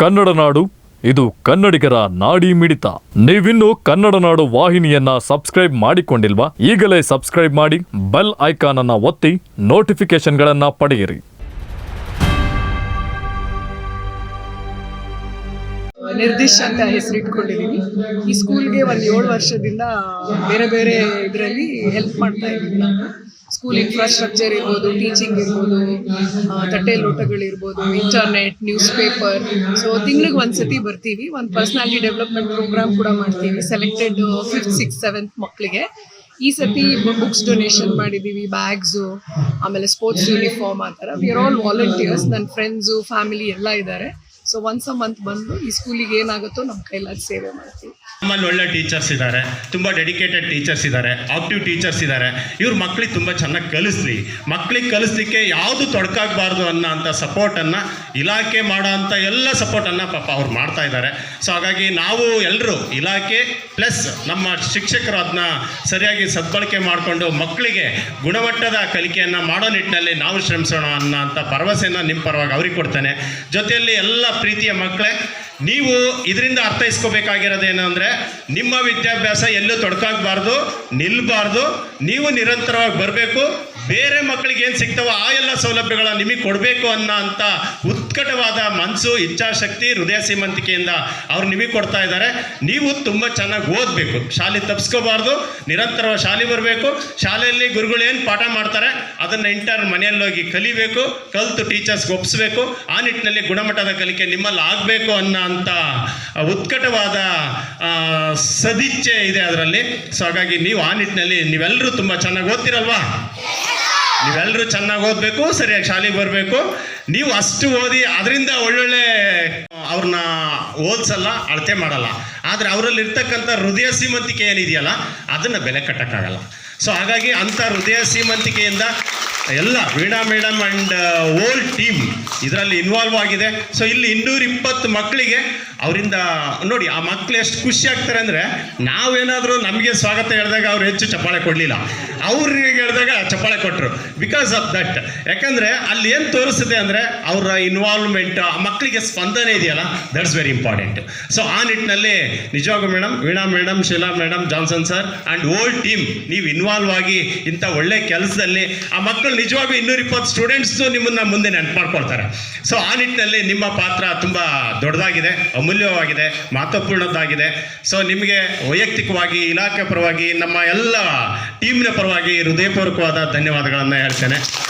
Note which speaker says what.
Speaker 1: ಕನ್ನಡ ನಾಡು, ಇದು ಕನ್ನಡಿಗರ ನಾಡಿ ಮಿಡಿತ. ನೀವಿನ್ನು ಕನ್ನಡ ನಾಡು ವಾಹಿನಿಯನ್ನ ಸಬ್ಸ್ಕ್ರೈಬ್ ಮಾಡಿಕೊಂಡಿಲ್ವಾ? ಈಗಲೇ ಸಬ್ಸ್ಕ್ರೈಬ್ ಮಾಡಿ, ಬೆಲ್ ಐಕಾನ್ ಅನ್ನ ಒತ್ತಿ ನೋಟಿಫಿಕೇಶನ್ಗಳನ್ನ ಪಡೆಯಿರಿ.
Speaker 2: ನಿರ್ದಿಷ್ಟ ಅಂತ ಹೆಸರಿಟ್ಕೊಂಡಿದ್ದೀನಿ ಈ ಸ್ಕೂಲ್ಗೆ ಒಂದು ಏಳು ವರ್ಷದಿಂದ ಬೇರೆ ಬೇರೆ ಇದರಲ್ಲಿ ಹೆಲ್ಪ್ ಮಾಡ್ತಾ ಇದ್ದೀನಿ ನಾವು ಸ್ಕೂಲ್ ಇನ್ಫ್ರಾಸ್ಟ್ರಕ್ಚರ್ ಇರ್ಬೋದು ಟೀಚಿಂಗ್ ಇರ್ಬೋದು ತಟ್ಟೆ ಲೋಟಗಳಿರ್ಬೋದು ಇಂಟರ್ನೆಟ್ ನ್ಯೂಸ್ ಪೇಪರ್ ಸೊ ತಿಂಗ್ಳಿಗೆ ಒಂದ್ಸತಿ ಬರ್ತೀವಿ. ಒಂದು ಪರ್ಸನಾಲಿಟಿ ಡೆವಲಪ್ಮೆಂಟ್ ಪ್ರೋಗ್ರಾಮ್ ಕೂಡ ಮಾಡ್ತೀವಿ ಸೆಲೆಕ್ಟೆಡ್ ಫಿಫ್ತ್ ಸಿಕ್ಸ್ ಸೆವೆಂತ್ ಮಕ್ಕಳಿಗೆ ಈ ಸತಿ ಬುಕ್ಸ್ ಡೊನೇಷನ್ ಮಾಡಿದ್ದೀವಿ ಬ್ಯಾಗ್ಸು ಆಮೇಲೆ ಸ್ಪೋರ್ಟ್ಸ್ ಯೂನಿಫಾರ್ಮ್ ಆ ಥರ. ವಿ ಆರ್ ಆಲ್ ವಾಲಂಟಿಯರ್ಸ್ ನನ್ನ ಫ್ರೆಂಡ್ಸು ಫ್ಯಾಮಿಲಿ ಎಲ್ಲ ಇದ್ದಾರೆ. ಸೊ ಒನ್ಸ್ ಅ ಮಂತ್ ಬಂದು ಈ ಸ್ಕೂಲಿಗೆ ಏನಾಗುತ್ತೋ ನಮ್ಮ ಕೈಲಾಗಿ ಸೇವೆ ಮಾಡ್ತೀವಿ.
Speaker 3: ನಮ್ಮಲ್ಲಿ ಒಳ್ಳೆ ಟೀಚರ್ಸ್ ಇದ್ದಾರೆ ತುಂಬ ಡೆಡಿಕೇಟೆಡ್ ಟೀಚರ್ಸ್ ಇದ್ದಾರೆ ಆಕ್ಟಿವ್ ಟೀಚರ್ಸ್ ಇದ್ದಾರೆ ಇವ್ರ ಮಕ್ಳಿಗೆ ತುಂಬ ಚೆನ್ನಾಗಿ ಕಲಿಸ್ಲಿ. ಮಕ್ಳಿಗೆ ಕಲಿಸ್ಲಿಕ್ಕೆ ಯಾವುದು ತೊಡಕಾಗಬಾರ್ದು ಅನ್ನೋ ಅಂಥ ಸಪೋರ್ಟನ್ನು ಇಲಾಖೆ ಮಾಡೋ ಅಂಥ ಎಲ್ಲ ಸಪೋರ್ಟನ್ನು ಪಾಪ ಅವ್ರು ಮಾಡ್ತಾ ಇದ್ದಾರೆ ಸೊ ಹಾಗಾಗಿ ನಾವು ಎಲ್ಲರೂ ಇಲಾಖೆ ಪ್ಲಸ್ ನಮ್ಮ ಶಿಕ್ಷಕರು ಅದನ್ನ ಸರಿಯಾಗಿ ಸದ್ಬಳಕೆ ಮಾಡಿಕೊಂಡು ಮಕ್ಕಳಿಗೆ ಗುಣಮಟ್ಟದ ಕಲಿಕೆಯನ್ನು ಮಾಡೋ ನಿಟ್ಟಿನಲ್ಲಿ ನಾವು ಶ್ರಮಿಸೋಣ ಅನ್ನೋ ಅಂಥ ಭರವಸೆಯನ್ನು ನಿಮ್ಮ ಪರವಾಗಿ ಅವ್ರಿಗೆ ಕೊಡ್ತೇನೆ. ಜೊತೆಯಲ್ಲಿ ಎಲ್ಲ ಪ್ರೀತಿಯ ಮಕ್ಕಳೇ ನೀವು ಇದರಿಂದ ಅರ್ಥೈಸ್ಕೋಬೇಕಾಗಿರೋದೇನು ಅಂದರೆ ನಿಮ್ಮ ವಿದ್ಯಾಭ್ಯಾಸ ಎಲ್ಲೂ ತೊಡಕಾಗಬಾರ್ದು ನಿಲ್ಲಬಾರ್ದು ನೀವು ನಿರಂತರವಾಗಿ ಬರಬೇಕು. ಬೇರೆ ಮಕ್ಕಳಿಗೆ ಏನು ಸಿಗ್ತಾವೋ ಆ ಎಲ್ಲ ಸೌಲಭ್ಯಗಳ ನಿಮಗೆ ಕೊಡಬೇಕು ಅನ್ನೋ ಅಂತ ಉತ್ಕಟವಾದ ಮನಸ್ಸು ಇಚ್ಛಾಶಕ್ತಿ, ಹೃದಯ ಸೀಮಂತಿಕೆಯಿಂದ ಅವ್ರು ನಿಮಗೆ ಕೊಡ್ತಾ ಇದ್ದಾರೆ ನೀವು ತುಂಬ ಚೆನ್ನಾಗಿ ಓದಬೇಕು. ಶಾಲೆ ತಪ್ಪಿಸ್ಕೋಬಾರ್ದು ನಿರಂತರವಾಗಿ ಶಾಲೆ ಬರಬೇಕು. ಶಾಲೆಯಲ್ಲಿ ಗುರುಗಳು ಏನು ಪಾಠ ಮಾಡ್ತಾರೆ, ಅದನ್ನು ಇಂಟರ್ ಮನೆಯಲ್ಲಿ ಹೋಗಿ ಕಲಿಬೇಕು, ಕಲಿತು ಟೀಚರ್ಸ್ಗೆ ಒಪ್ಪಿಸ್ಬೇಕು ಆ ನಿಟ್ಟಿನಲ್ಲಿ ಗುಣಮಟ್ಟದ ಕಲಿಕೆ ನಿಮ್ಮಲ್ಲಿ ಆಗಬೇಕು ಅನ್ನೋ ಅಂತ ಉತ್ಕಟವಾದ ಸದಿಚ್ಛೆ ಇದೆ ಅದರಲ್ಲಿ. ಸೊ ಹಾಗಾಗಿ ನೀವು ಆ ನಿಟ್ಟಿನಲ್ಲಿ ನೀವೆಲ್ಲರೂ ತುಂಬ ಚೆನ್ನಾಗಿ ಓದ್ತಿರಲ್ವಾ? ನೀವೆಲ್ಲರೂ ಚೆನ್ನಾಗಿ ಓದಬೇಕು, ಸರಿಯಾಗಿ ಶಾಲೆಗೆ ಬರಬೇಕು. ನೀವು ಅಷ್ಟು ಓದಿ ಅದರಿಂದ ಒಳ್ಳೊಳ್ಳೆ ಅವ್ರನ್ನ ಓದಿಸಲ್ಲ, ಅಳತೆ ಮಾಡಲ್ಲ. ಆದರೆ ಅವರಲ್ಲಿ ಇರ್ತಕ್ಕಂಥ ಹೃದಯ ಸೀಮಂತಿಕೆ ಏನಿದೆಯಲ್ಲ, ಅದನ್ನು ಬೆಲೆ ಕಟ್ಟಕ್ಕಾಗಲ್ಲ. ಸೊ ಹಾಗಾಗಿ ಅಂಥ ಹೃದಯ ಸೀಮಂತಿಕೆಯಿಂದ ಎಲ್ಲ Veena madam and all team ಇದರಲ್ಲಿ ಇನ್ವಾಲ್ವ್ ಆಗಿದೆ. ಸೊ ಇಲ್ಲಿ ಇನ್ನೂರ ಇಪ್ಪತ್ತು ಮಕ್ಕಳಿಗೆ ಅವರಿಂದ, ನೋಡಿ, ಆ ಮಕ್ಕಳು ಎಷ್ಟು ಖುಷಿ ಆಗ್ತಾರೆ ಅಂದರೆ ನಾವೇನಾದರೂ ನಮಗೆ ಸ್ವಾಗತ ಹೇಳಿದಾಗ ಅವ್ರು ಹೆಚ್ಚು ಚಪ್ಪಾಳೆ ಕೊಡಲಿಲ್ಲ. ಅವ್ರಿಗೆ ಹೇಳಿದಾಗ ಚಪ್ಪಾಳೆ ಕೊಟ್ಟರು ಬಿಕಾಸ್ ಆಫ್ ದಟ್ ಯಾಕಂದರೆ ಅಲ್ಲಿ ಏನು ತೋರಿಸುತ್ತೆ ಅಂದರೆ ಅವರ ಇನ್ವಾಲ್ವ್ಮೆಂಟ್ ಆ ಮಕ್ಕಳಿಗೆ ಸ್ಪಂದನೆ ಇದೆಯಲ್ಲ ದಟ್ಸ್ ವೆರಿ ಇಂಪಾರ್ಟೆಂಟ್ ಸೊ ಆ ನಿಟ್ಟಿನಲ್ಲಿ ನಿಜವಾಗೂ madam Veena madam Sheela madam Johnson sir and old team ನೀವು ಇನ್ವಾಲ್ವ್ ಆಗಿ ಇಂಥ ಒಳ್ಳೆ ಕೆಲಸದಲ್ಲಿ ಆ ಮಕ್ಕಳು ನಿಜವಾಗೂ ಇನ್ನೂರ ಇಪ್ಪತ್ತು ಸ್ಟೂಡೆಂಟ್ಸು ನಿಮ್ಮನ್ನ ಮುಂದೆ ನೆನಪು ಮಾಡ್ಕೊಳ್ತಾರೆ ಸೊ ಆ ನಿಟ್ಟಿನಲ್ಲಿ ನಿಮ್ಮ ಪಾತ್ರ ತುಂಬ ದೊಡ್ಡದಾಗಿದೆ, ಅಮೂಲ್ಯವಾಗಿದೆ, ಮಹತ್ವಪೂರ್ಣದ್ದಾಗಿದೆ. ಸೊ ನಿಮಗೆ ವೈಯಕ್ತಿಕವಾಗಿ, ಇಲಾಖೆ ಪರವಾಗಿ, ನಮ್ಮ ಎಲ್ಲ ಟೀಮ್ನ ಪರವಾಗಿ ಹೃದಯಪೂರ್ವಕವಾದ ಧನ್ಯವಾದಗಳನ್ನು ಹೇಳ್ತೇನೆ.